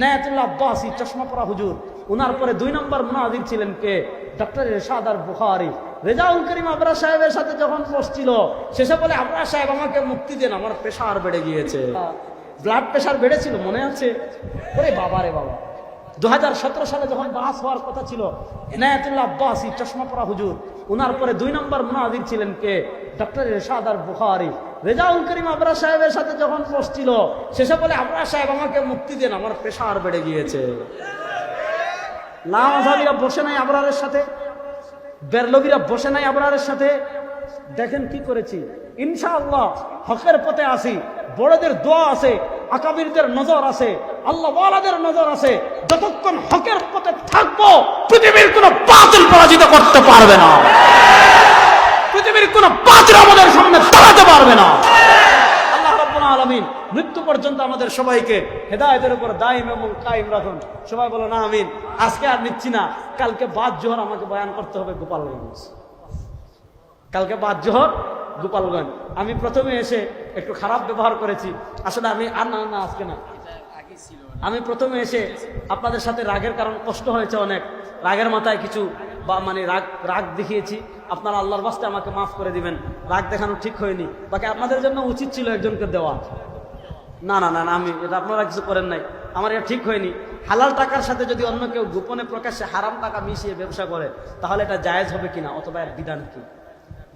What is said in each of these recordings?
ইনায়াতুল্লাহ আব্বাসি চশমা পরা হুজুর। ওনার পরে দুই নম্বর মুনাজির ছিলেন কে? ডক্টর রেশাদ আর বুখারি। রেজাউল করিম আবরা সাহেবের সাথে যখন বসছিল শেষে বলে আবরা সাহেব আমাকে মুক্তি দেন আমার প্রেশার বেড়ে গিয়েছে। ব্লাড প্রেশার বেড়েছিল মনে আছে? ওরে বাবা রে বাবা। দু হাজার সতেরো সালে যখন বাস হওয়ার কথা ছিল এনায়াতুল্লাহ আব্বাসি, চশমা পরা হুজুর ওনার পরে দুই নম্বর মুনাজির ছিলেন কে? ডক্টর রেশাদ আর বুখারি। রেজাউল করিম আবরা সাহেবের সাথে যখন বসছিল শেষে বলে আবরা সাহেব, আমাকে মুক্তি দেন, আমার প্রেশার বেড়ে গিয়েছে। লামাজাবিরা বসে নাই আবরারের সাথে। বেরলবিরা বসে নাই আবরারের সাথে। দেখেন কি করেছি। ইনশাআল্লাহ হকের পথে আসি বড়দের দোয়া আছে, আকাবিরদের নজর আছে আল্লাহ ওয়ালাদের নজর আছে, যতক্ষণ হকের পথে থাকব, পৃথিবীর কোন বাতিল পরাজিত করতে পারবে না। পৃথিবীর কোন বাতিল আমাদের সামনে দাঁড়াতে পারবে না। আলামিন মৃত্যু পর্যন্ত আমাদের সবাইকে হেদায়েতের উপর দায়িম এবং কায়েম রাখুন। সবাই বলো, না, আমিন। আজকে আর নিচ্ছি না। কালকে বাদ জোহর আমাকে বয়ান করতে হবে গোপালগঞ্জ। কালকে বাদ জোহর, গোপালগঞ্জ। আমি প্রথমে এসে একটু খারাপ ব্যবহার করেছি। আসলে আমি আর না না, আজকে না। আমি প্রথমে এসে আপনাদের সাথে রাগের কারণ কষ্ট হয়েছে অনেক। রাগের মাথায় কিছু বা মানে রাগ রাগ দেখিয়েছি। আপনারা আল্লাহর বাস্তে আমাকে মাফ করে দিবেন। রাগ দেখানো ঠিক হয়নি। বাকি আপনাদের জন্য উচিত ছিল একজনকে দেওয়া। না না না, আমি এটা আপনারা কিছু করেন নাই। আমার এটা ঠিক হয়নি। হালাল টাকার সাথে যদি অন্য কেউ গোপনে প্রকাশ্যে হারাম টাকা মিশিয়ে ব্যবসা করে, তাহলে এটা জায়েজ হবে কিনা? অথবা এর বিধান কি?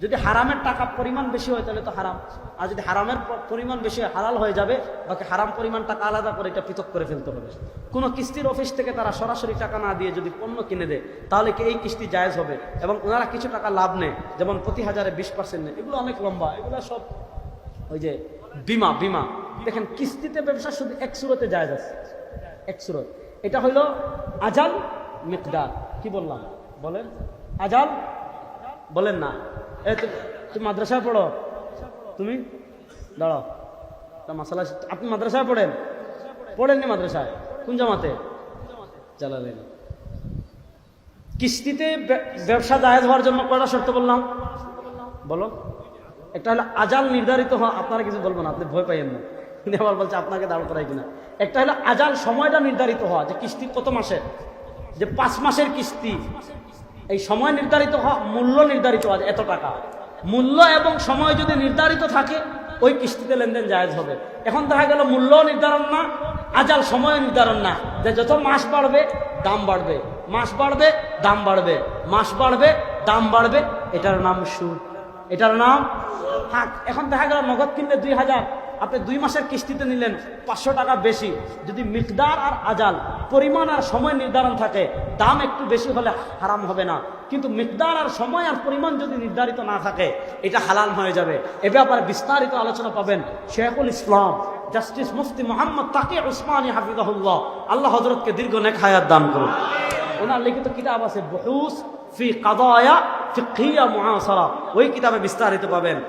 যদি হারামের টাকা পরিমাণ বেশি হয় তাহলে তো হারাম। আর যদি হারামের পরিমাণ বেশি হয়, হালাল হয়ে যাবে, বাকি হারাম পরিমাণ টাকা আলাদা করে এটা পৃথক করে ফেলতে হবে। কোনো কিস্তির অফিস থেকে তারা সরাসরি টাকা না দিয়ে যদি পণ্য কিনে দেয়, তাহলে কি এই কিস্তি জায়েজ হবে? এবং ওনারা কিছু টাকা লাভ নেয়, যেমন প্রতি হাজারে বিশ পার্সেন্ট নেয়। এগুলো অনেক লম্বা, এগুলো সব ওই যে বিমা বিমা। দেখেন, কিস্তিতে ব্যবসা শুধু এক সুরতে জায়েজ আছে। এক সুরত। এটা হইল আজাল মিকদার। কি বললাম? বলেন? আজাল? বলেন না। এ তুমি মাদ্রাসায় পড়ো। তুমি? দাঁড়াও। মাসালা আপনি মাদ্রাসায় পড়েন? পড়েননি মাদ্রাসায়? কোন জামাতে? চালালেন কিস্তিতে ব্যবসা জায়েজ হওয়ার জন্য কয়টা শর্ত বললাম? বলো। একটা হলো আজাল নির্ধারিত হওয়া, আপনারা কিছু বলব না, আপনি ভয় পাইয়েন না। উনি আবার বলছে, আপনাকে দাঁড় করাই কিনা। একটা হলো আজাল সময়টা নির্ধারিত হওয়া, যে কিস্তি কত মাসের? যে পাঁচ মাসের কিস্তি। এই সময় নির্ধারিত হওয়া, মূল্য নির্ধারিত হওয়া যে এত টাকা। মূল্য এবং সময় যদি নির্ধারিত থাকে, ওই কিস্তিতে লেনদেন জায়েজ হবে। এখন দেখা গেল, মূল্য নির্ধারণ না, আজাল সময় নির্ধারণ না। যে যত মাস বাড়বে, দাম বাড়বে। মাস বাড়বে, দাম বাড়বে। মাস বাড়বে, দাম বাড়বে, এটার নাম সুদ। এটার নাম হাক। এখন দেখা গেল, নগদ কিনলে দুই হাজার আপনি দুই মাসের কিস্তিতে নিলেন পাঁচশো টাকা বেশি। যদি মিকদার আর আজাল পরিমাণ আর সময় নির্ধারণ থাকে, দাম একটু বেশি হলে হারাম হবে না। কিন্তু মিকদার আর সময় আর পরিমাণ যদি নির্ধারিত না থাকে, এটা হালাল হয়ে যাবে। এ ব্যাপারে বিস্তারিত আলোচনা পাবেন শেখুল ইসলাম, জাস্টিস মুফতি মোহাম্মদ তাকে উসমানী হাফিজাহুল্লাহ। আল্লাহ হজরতকে দীর্ঘ নেক হায়াত দান করুন। ওনার লিখিত কিতাব আছে বহুস ফি কাদায়া ফিকহিয়া মুআসারা। ওই কিতাবে বিস্তারিত পাবেন।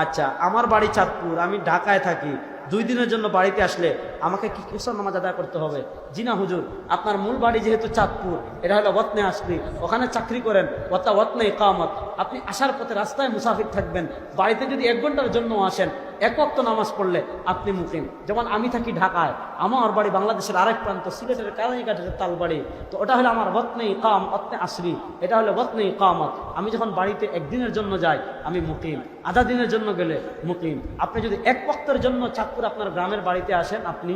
আচ্ছা আমার বাড়ি চাঁদপুর, আমি ঢাকায় থাকি। দুই দিনের জন্য বাড়িতে আসলে আমাকে কি কুসর নামাজ আদায় করতে হবে? জিনা হুজুর, আপনার মূল বাড়ি যেহেতু চাঁদপুর, এটা হলো ওয়তনে আসলি, ওখানে চাকরি করেন ওতা ওয়তনে কামত আপনি আসার পথে রাস্তায় মুসাফির থাকবেন, বাড়িতে যদি এক ঘণ্টার জন্য আসেন এক অক্ত নামাজ পড়লে আপনি মুকিম। যেমন আমি থাকি ঢাকায়, আমার বাড়ি বাংলাদেশের আরেক প্রান্ত, সিলেটের কালাইঘাটের তালবাড়ি। তো ওটা হলো আমার বতনে ইকাম অতনে আসরি। এটা হলো বতনে কামত আমি যখন বাড়িতে একদিনের জন্য যাই, আমি মুকিম। আধা দিনের জন্য গেলে মুকিম। আপনি যদি এক ওয়াক্তের জন্য চাঁদপুর আপনার গ্রামের বাড়িতে আসেন, আপনি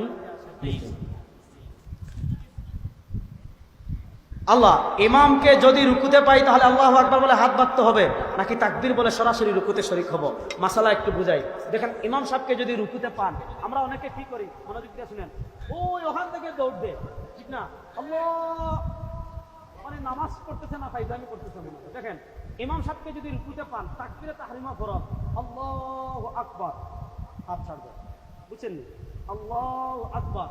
মুকিম। আল্লাহ, ইমামকে যদি রুকুতে পাই, তাহলে আল্লাহ আকবার বলে হাত বাঁধতে হবে। নাকি তাকবির বলে সরাসরি রুকুতে শরিক হব? মাসালা একটু বুঝাই। দেখেন, ইমাম সাহেবকে যদি রুকুতে পান, আমরা অনেকে কি করি? মনোযোগ দিয়ে শুনেন। ওই ওখান থেকে দৌড় দে, ঠিক না? মানে নামাজ পড়তেছে না তাই ফাইজামি করতেছে মনে দেখেন, ইমাম সাহেবকে যদি রুকুতে পান, তাকবীরে তাহরিমা ফরজ। আল্লাহ আকবার। হাত ছাড়বেন বুঝছেন নি? আল্লাহ আকবার।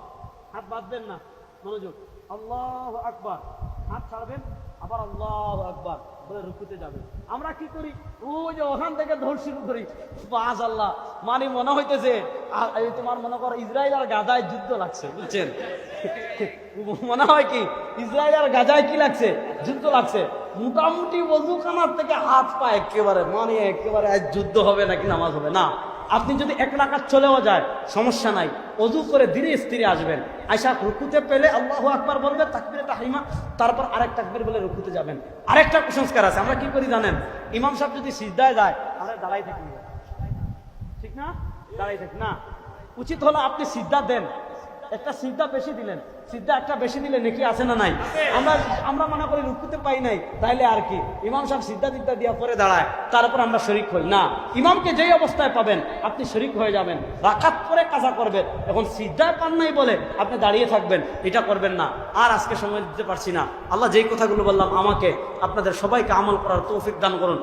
হাত বাঁধবেন না। মনোযোগ। আল্লাহ আকবার। হাত ছাড়বেন, আবার আল্লাহ আকবার বলে রুকুতে যাবেন। আমরা কি করি? ওই যে ওখান থেকে ধর শুরু করি। বাজ আল্লাহ মানে মনে হইতেছে তোমার মনে করো ইসরায়েল আর গাজায় যুদ্ধ লাগছে, বুঝছেন? মনে হয় কি? ইসরায়েল আর গাজায় কি লাগছে? যুদ্ধ লাগছে। মোটামুটি ওজুখানার থেকে হাত পা একেবারে মানে একেবারে আজ যুদ্ধ হবে নাকি নামাজ হবে? না। আপনি যদি এক রাকাত চলেও যায়, সমস্যা নাই। অজু করে ধীরে স্থিরে আসবেন। আয়সা রুকুতে পেলে আল্লাহ আকবার বলবে, তাকবিরে তাহিমা তারপর আরেক তাকবির বলে রুকুতে যাবেন। আরেকটা কুসংস্কার আছে, আমরা কি করি জানেন? ইমাম সাহেব যদি সিদ্ধায় যায় তাহলে দাঁড়াই থাকি। ঠিক না? দাঁড়াই থাকি, না? উচিত হলো আপনি সিদ্ধা দেন। একটা সিদ্ধা বেশি দিলেন। সিদ্ধা একটা বেশি দিলে নাকি আছে না নাই? আমরা আমরা মনে করি রুকুতে পাই নাই, তাইলে আর কি? ইমাম সাহেব সিদ্ধা দিদ্ধা দিয়া পরে দাঁড়ায় তারপর আমরা শরিক হই। না, ইমামকে যেই অবস্থায় পাবেন, আপনি শরিক হয়ে যাবেন রাখাত পরে কাজা করবেন। এখন সিদ্ধায় পান নাই বলে আপনি দাঁড়িয়ে থাকবেন, এটা করবেন না। আর আজকে সময় দিতে পারছি না। আল্লাহ যেই কথাগুলো বললাম, আমাকে, আপনাদের সবাইকে আমল করার তৌফিক দান করুন।